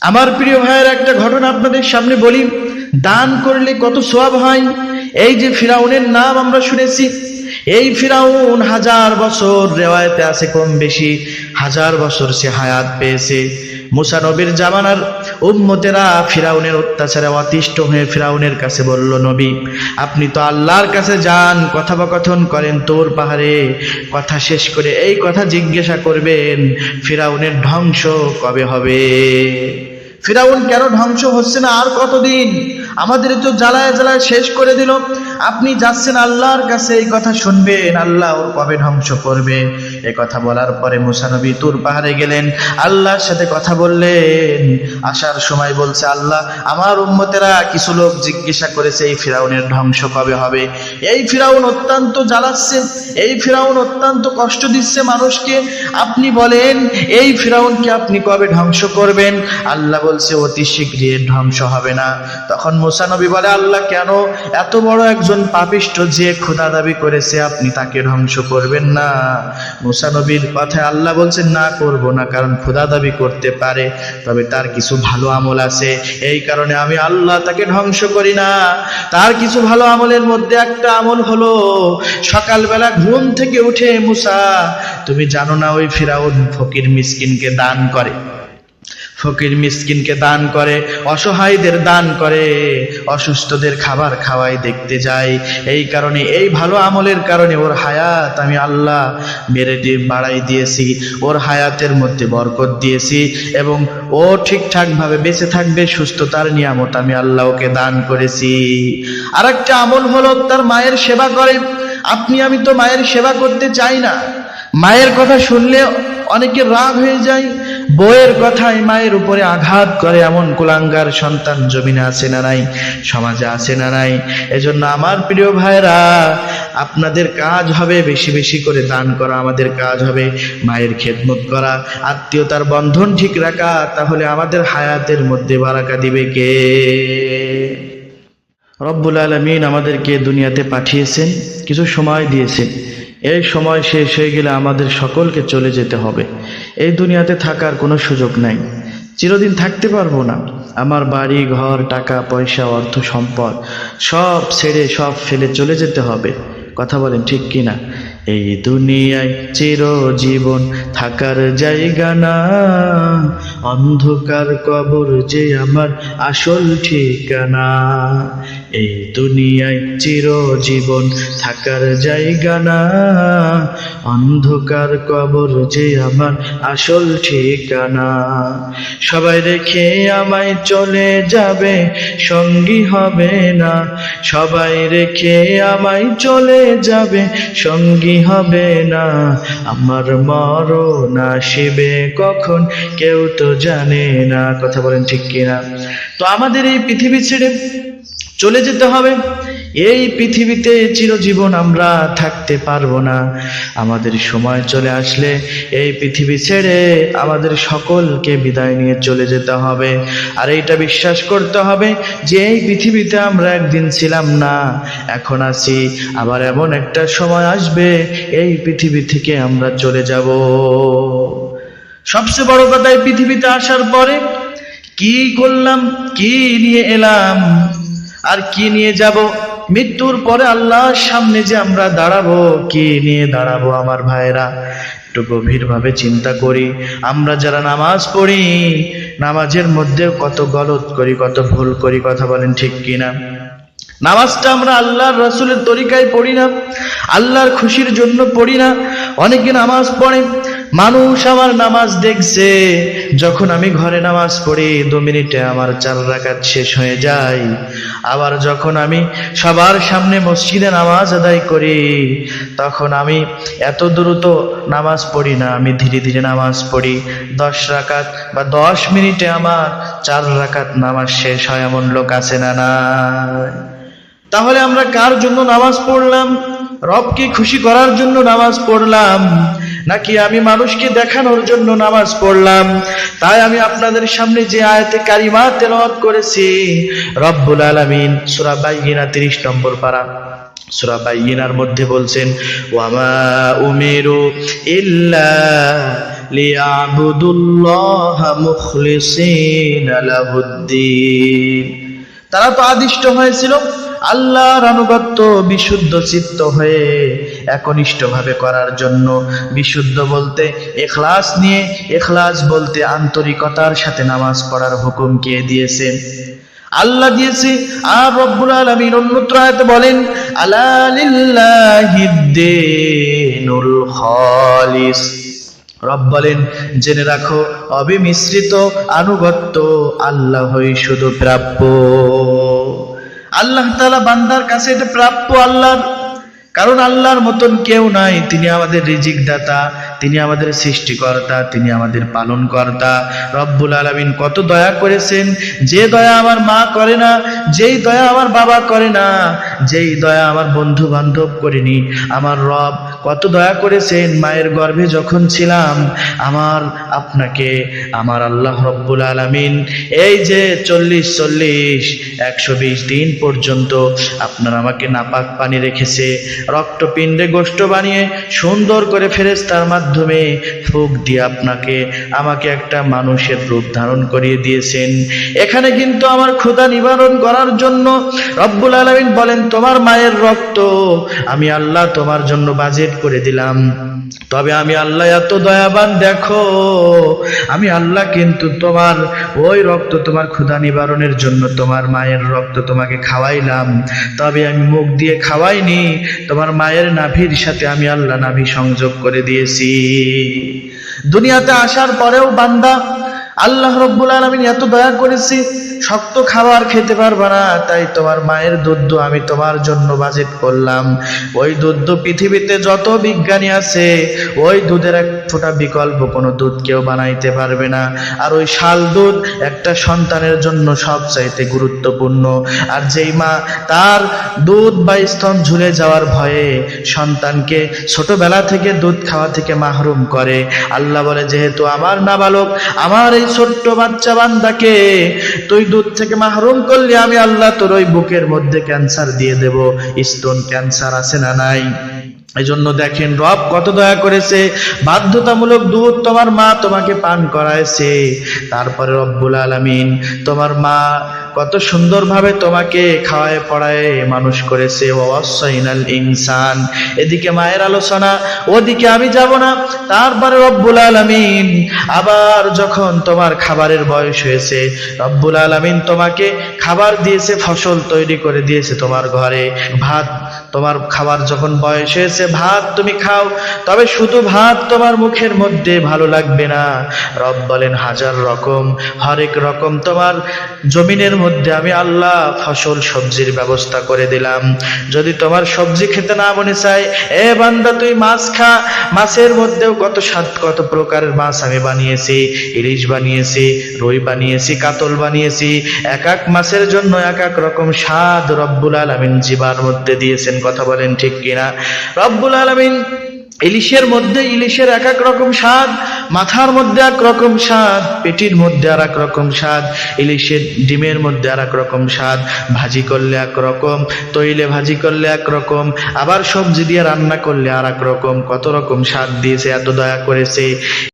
আমার প্রিয় ভাইয়ের একটা ঘটনা আপনাদের সামনে বলি। দান করলে কত সোয়াব হয়? এই যে ফিরাউনের নাম আমরা শুনেছি, এই ফিরাউন হাজার বছর রেওয়ায়তে আছে কম বেশি, হাজার বছর সে হায়াত পেয়েছে। মুসা নবীর জামানার উম্মতেরা ফিরাউনের অত্যাচারে অতিষ্ঠ হয়ে ফিরাউনের কাছে বলল, নবী, আপনি তো আল্লাহর কাছে যান, কথোপকথন করেন তোর পাহাড়ে। কথা শেষ করে এই কথা জিজ্ঞাসা করবেন, ফিরাউনের ধ্বংস কবে হবে? ফিরাউন কেন ধ্বংস হচ্ছে না আর কতদিন? আমাদের তো জ্বালায় জ্বালায় শেষ করে দিল। আপনি যাচ্ছেন আল্লাহর কাছে, এই কথা শুনবেন, আল্লাহ ওর কবে ধ্বংস করবে। এই কথা বলার পরে মুসানবী তুর পাহাড়ে গেলেন। আল্লাহর সাথে কথা বললেন। আসার সময় বলছে, আল্লাহ, আমার উম্মতেরা কিছু লোক জিজ্ঞাসা করেছে, এই ফিরাউনের ধ্বংস কবে হবে? এই ফিরাউন অত্যন্ত জ্বালাচ্ছে, এই ফিরাউন অত্যন্ত কষ্ট দিচ্ছে মানুষকে। আপনি বলেন, এই ফিরাউনকে আপনি কবে ধ্বংস করবেন? আল্লাহ বলছে, অতি শীঘ্রই ধ্বংস হবে না। তখন মুসানবী বলে, আল্লাহ, কেন এত বড় একজন পাপিষ্ট যে খোদা দাবি করেছে আপনি তাকে ধ্বংস করবেন না? মুসানবীর কথায় আল্লাহ বলছেন, না করব না, কারণ খোদা দাবি করতে পারে, তবে তার কিছু ভালো আমল আছে। এই কারণে আমি আল্লাহ তাকে ধ্বংস করি না। তার কিছু ভালো আমলের মধ্যে একটা আমল হলো, সকালবেলা ঘুম থেকে উঠে মুসা, তুমি জানো না ওই ফিরাউন ফকির মিসকিনকে দান করে? ফকির মিসকিনকে দান করে, অসহায়দের দান করে, অসুস্থদের খাবার খাওয়াই দেখতে যায়। এই কারণে, এই ভালো আমলের কারণে ওর হায়াত আমি আল্লাহ মেরে দিয়ে, বাড়াই দিয়েছি। ওর হায়াতের মধ্যে বরকত দিয়েছি এবং ও ঠিকঠাকভাবে বেঁচে থাকবে, সুস্থতার নিয়ামত আমি আল্লাহ ওকে দান করেছি। আর একটা আমল হলো, তার মায়ের সেবা করে। আপনি, আমি তো মায়ের সেবা করতে চাই না। মায়ের কথা শুনলে অনেকে রাগ হয়ে যায়। বইয়ের কথায় মায়ের উপরে আঘাত করে এমন কুলাঙ্গার সন্তান জমিনে আছে না নাই, সমাজে আছে না নাই। এজন্য আমার প্রিয় ভাইরা আপনাদের কাজ হবে বেশি বেশি করে দান করা, আমাদের কাজ হবে মায়ের খেদমত করা। আত্মীয়তার বন্ধন ঠিক রাখা, তাহলে আমাদের হায়াতের মধ্যে বারাকা দিবে কে? রব্বুল আলমিন আমাদেরকে দুনিয়াতে পাঠিয়েছেন, কিছু সময় দিয়েছেন। এই সময় শেষ হয়ে গেলে আমাদের সকলকে চলে যেতে হবে। এই দুনিয়াতে থাকার কোনো সুযোগ নাই। চিরদিন থাকতে পারব না। আমার বাড়ি, ঘর, টাকা, পয়সা, অর্থ, সম্পদ সব ছেড়ে সব ফেলে চলে যেতে হবে। কথা বলেন ঠিক কিনা? এই দুনিয়ায় চিরজীবন থাকার জায়গা না। অন্ধকার কবর যে আমার আসল ঠিকানা। এই দুনিয়ায় চিরজীবন থাকার জায়গা না। অন্ধকার কবর যে আমার আসল ঠিকানা। সবাই রেখে আমায় চলে যাবে, সঙ্গী হবে না। সবাই রেখে আমায় চলে যাবে, সঙ্গী হবে না। আমার মরণ আসিবে কখন, কেউ তো জানে না। কথা বলেন ঠিক কিনা? তো আমাদের এই পৃথিবী ছেড়ে চলে যেতে হবে। এই পৃথিবীতে চিরজীবন আমরা থাকতে পারব না। আমাদের সময় চলে আসলে এই পৃথিবী ছেড়ে আমাদের সকলকে বিদায় নিয়ে চলে যেতে হবে। আর এইটা বিশ্বাস করতে হবে যে এই পৃথিবীতে আমরা একদিন ছিলাম না, এখন আছি। আবার এমন একটা সময় আসবে, এই পৃথিবী থেকে আমরা চলে যাব। সবচেয়ে বড় কথা এই পৃথিবীতে আসার পরে কি করলাম, কি নিয়ে এলাম, আর কি নিয়ে যাব? মৃত্যুর পরে আল্লাহর সামনে যে আমরা দাঁড়াবো, কি নিয়ে দাঁড়াবো আমার ভাইরা একটু গভীরভাবে চিন্তা করি। আমরা যারা নামাজ পড়ি, নামাজের মধ্যে কত গলত করি, কত ভুল করি, কথা বলেন ঠিক কিনা? নামাজটা আমরা আল্লাহর রসুলের তরিকায় পড়ি না, আল্লাহর খুশির জন্য পড়ি না। অনেকে নামাজ পড়ে মানুষ আমার নামাজ দেখছে, যখন আমি ঘরে নামাজ পড়ি, দু মিনিটে আমার চার রাকাত শেষ হয়ে যায়। আবার যখন আমি সবার সামনে মসজিদে নামাজ আদায় করি, তখন আমি এত দ্রুত নামাজ পড়ি না, আমি ধীরে ধীরে নামাজ পড়ি। দশ রাকাত বা দশ মিনিটে আমার চার রাকাত নামাজ শেষ হয়, এমন লোক আছে না না তাহলে আমরা কার জন্য নামাজ পড়লাম? রবকে খুশি করার জন্য নামাজ পড়লাম। নাকি আমি মানুষকে দেখানোর জন্য নামাজ পড়লাম? তাই আমি আপনাদের সামনে যে আয়াতে কারিমা তেলাওয়াত করেছি, রব্বুল আলামিন সূরা বাইয়িনা 30 নম্বর পারা। সূরা মধ্যে বলছেন, ওয়ামা উমিরু ইল্লা লিয়াবুদুল্লাহ মুখলিসিনা লাহুদ্দিন। তারা তো আদিষ্ট হয়েছিল, আল্লাহর আনুগত্য বিশুদ্ধ চিত্ত হয়ে একনিষ্ঠ ভাবে করার জন্য বিশুদ্ধ বলতে এখলাস নিয়ে, এখলাস বলতে আন্তরিকতার সাথে নামাজ পড়ার হুকুম কে দিয়েছেন আল্লাহ দিয়েছে। আর রব্বুল আলামিন অন্যত্র আয়াতে বলেন রব বলেন, জেনে রাখো, অবিমিশ্রিত, আনুগত্য আল্লাহই শুধু প্রাপ্য। আল্লাহ তাআলা বান্দার কাছে এটা প্রাপ্য আল্লাহর কারণ আল্লাহর মতন কেউ নাই তিনি আমাদের রিজিক দাতা তিনি আমাদের সৃষ্টিকর্তা, তিনি আমাদের পালন কর্তা রব্বুল আলামিন কত দয়া করেছেন। যে দয়া আমার মা করে না, যেই দয়া আমার বাবা করে না, যেই দয়া আমার বন্ধু বান্ধব করেনি। আমার রব কত দয়া করেছেন, মায়ের গর্ভে যখন ছিলাম, আমার আপনাকে, আমার আল্লাহ রব্বুল আলামিন, এই যে চল্লিশ চল্লিশ, একশো দিন পর্যন্ত আপনার আমাকে নাপাক পানি রেখেছে, রক্তপিণ্ডে গোষ্ঠ বানিয়ে সুন্দর করে ফেরেস্তার মাধ্যমে ফুক দিয়ে আপনাকে, আমাকে একটা মানুষের রূপ ধারণ করিয়ে দিয়েছেন। এখানে কিন্তু আমার ক্ষুধা নিবারণ করার জন্য রব্বুল আলমিন বলেন, তোমার মায়ের রক্ত আমি আল্লাহ তোমার জন্য বাজেট করে দিলাম। তবে আমি আল্লাহ এত দয়াবান, দেখো, আমি আল্লাহ কিন্তু তোমার ওই রক্ত তোমার ক্ষুধা নিবারণের জন্য তোমার মায়ের রক্ত তোমাকে খাওয়াইলাম। তবে আমি মুখ দিয়ে খাওয়াইনি, তোমার মায়ের নাভির সাথে আমি আল্লাহ নাভি সংযোগ করে দিয়েছি। দুনিয়াতে আসার পরেও বান্দা আল্লাহ রব্বুল আলমিন এত দয়া করেছি, শক্ত খাবার খেতে পারবা না, তাই তোমার মায়ের দুধ আমি তোমার জন্য বাজেট করলাম। ওই দুধ পৃথিবীতে যত বিজ্ঞানী আছে, ওই দুধের এক ফোঁটা বিকল্প কোনো দুধ কেউ বানাইতে পারবে না। আর ওই শাল দুধ একটা সন্তানের জন্য সবচাইতে গুরুত্বপূর্ণ। আর যেই মা তার দুধ বা স্তন ঝুলে যাওয়ার ভয়ে সন্তানকে ছোটবেলা থেকে দুধ খাওয়া থেকে মাহরুম করে। আল্লাহ বলে, যেহেতু আমার নাবালক, আমার এই ছোট্ট বাচ্চা বান্দাকে, তুই দুধ থেকে মাহরুম করলে, আমি আল্লাহ তোর ওই বুকের মধ্যে ক্যান্সার দিয়ে দেব। স্তন ক্যান্সার আছে না নাই? এই জন্য দেখেন, রব কত দয়া করেছে, বাধ্যতামূলক দুধ তোমার মা তোমাকে পান করাইছে। তারপরে রব্বুল আলামিন, তোমার মা কত সুন্দরভাবে তোমাকে খাওয়ায় পড়ায় মানুষ করেছে। ওয়াসাইনাল ইনসান। এদিকে মায়ের আলোচনা, ওদিকে আমি যাব না। তারপরে রব্বুল আলামিন আবার যখন তোমার খাবারের বয়স হয়েছে, রব্বুল আলামিন তোমাকে খাবার দিয়েছে, ফসল তৈরি করে দিয়েছে তোমার ঘরে। ভাত তোমার খাবার যখন বয়স হয়েছে, ভাত তুমি খাও। তবে শুধু ভাত তোমার মুখের মধ্যে ভালো লাগবে না। রব বলেন, হাজার রকম, হরেক রকম তোমার জমিনের মধ্যে আমি আল্লাহ ফসল সবজির ব্যবস্থা করে দিলাম। যদি তোমার সবজি খেতে না মনে চায়, এ বান্দা, তুই মাছ খা। মাছের মধ্যেও কত স্বাদ, কত প্রকারের মাছ আমি বানিয়েছি। ইলিশ বানিয়েছি, রুই বানিয়েছি, কাতল বানিয়েছি। এক এক মাছের জন্য এক এক রকম স্বাদ রব্বুল আলামিন জীবার মধ্যে দিয়েছেন। কথা বলেন ঠিক কিনা? রব্বুল আলামিন ইলিশের মধ্যে ইলিশের এক এক রকম স্বাদ, মাথার মধ্যে এক রকম স্বাদ, পেটির মধ্যে আর এক রকম স্বাদ, ইলিশের ডিমের মধ্যে আর এক রকম স্বাদ, ভাজি করলে এক রকম, তৈলে ভাজি করলে এক রকম, আবার সবজি দিয়ে রান্না করলে আর এক রকম, কত রকম স্বাদ দিয়েছে, এত দয়া করেছে।